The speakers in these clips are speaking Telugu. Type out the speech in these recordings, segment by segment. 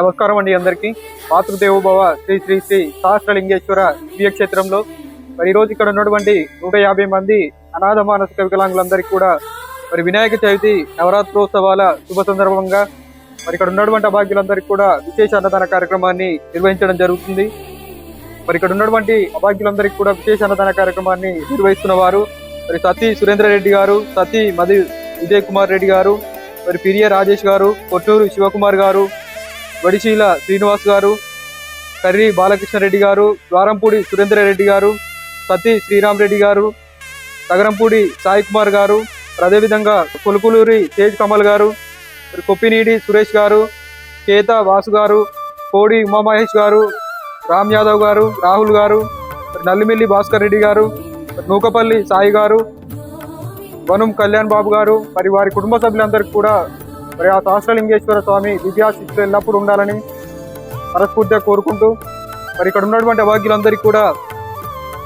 నమస్కారం అండి అందరికీ. మాతృదేవోభవ శ్రీ శ్రీ శ్రీ సహస్రలింగేశ్వర దివ్యక్షేత్రంలో మరి ఈ రోజు ఇక్కడ ఉన్నటువంటి నూట యాభై మంది అనాథ మానసిక వికలాంగులందరికీ కూడా మరి వినాయక చవితి నవరాత్రోత్సవాల శుభ సందర్భంగా మరి ఇక్కడ ఉన్నటువంటి అభాగ్యులందరికీ కూడా విశేష అన్నదాన కార్యక్రమాన్ని నిర్వహించడం జరుగుతుంది. మరి ఇక్కడ ఉన్నటువంటి అభాగ్యులందరికీ కూడా విశేష అన్నదాన కార్యక్రమాన్ని నిర్వహిస్తున్న వారు మరి సతీ సురేంద్ర రెడ్డి గారు సతీ మధు విజయ్ కుమార్ రెడ్డి గారు మరి పిరియ రాజేష్ గారు కొట్టూరు శివకుమార్ గారు వడిశీల శ్రీనివాస్ గారు కర్రీ బాలకృష్ణారెడ్డి గారు ద్వారంపూడి సురేంద్ర రెడ్డి గారు సతీ శ్రీరామ్ రెడ్డి గారు తగరంపూడి సాయి కుమార్ గారు అదేవిధంగా కొలుకులూరి తేజ్ కమల్ గారు కొప్పినీడి సురేష్ గారు కేత వాసు గారు కోడి ఉమామహేష్ గారు రామ్ యాదవ్ గారు రాహుల్ గారు నల్లిమిల్లి భాస్కర్ రెడ్డి గారు నూకపల్లి సాయి గారు వనం కళ్యాణ్ బాబు గారు మరి వారి కుటుంబ సభ్యులందరికీ కూడా మరి ఆ సహస్రలింగేశ్వర స్వామి దివ్యాశిస్తులు ఎల్లప్పుడూ ఉండాలని మనస్ఫూర్తిగా కోరుకుంటూ మరి ఇక్కడ ఉన్నటువంటి అభాగ్యులందరికీ కూడా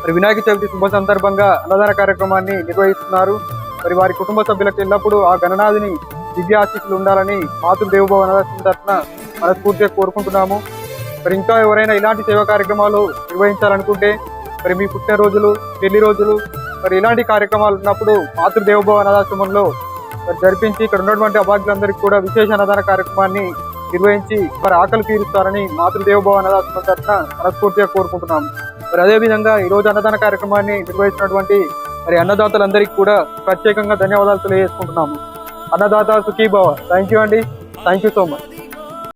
మరి వినాయక చవితి శుభ సందర్భంగా అన్నదాన కార్యక్రమాన్ని నిర్వహిస్తున్నారు. మరి వారి కుటుంబ సభ్యులకు ఎల్లప్పుడూ ఆ గణనాథిని దివ్యాశిస్తులు ఉండాలని మాతృదేవభవ అన్నదానం తరఫున మనస్ఫూర్తిగా కోరుకుంటున్నాము. మరి ఇంకా ఎవరైనా ఇలాంటి సేవా కార్యక్రమాలు నిర్వహించాలనుకుంటే మరి మీ పుట్టినరోజులు పెళ్ళి రోజులు మరి ఇలాంటి కార్యక్రమాలు ఉన్నప్పుడు మాతృదేవభవ అనాథాశ్రమంలో జరిపించి ఇక్కడ ఉన్నటువంటి అభాగ్యులందరికీ కూడా విశేష అన్నదాన కార్యక్రమాన్ని నిర్వహించి మరి ఆకలి తీరుస్తారని మాతృదేవభవ అనాథాశ్రమం తరఫున మనస్ఫూర్తిగా కోరుకుంటున్నాం. మరి అదేవిధంగా ఈ రోజు అన్నదాన కార్యక్రమాన్ని నిర్వహించినటువంటి మరి అన్నదాతలందరికీ కూడా ప్రత్యేకంగా ధన్యవాదాలు తెలియజేసుకుంటున్నాము. అన్నదాత సుఖీభావ. థ్యాంక్ యూ అండి. Thank you so much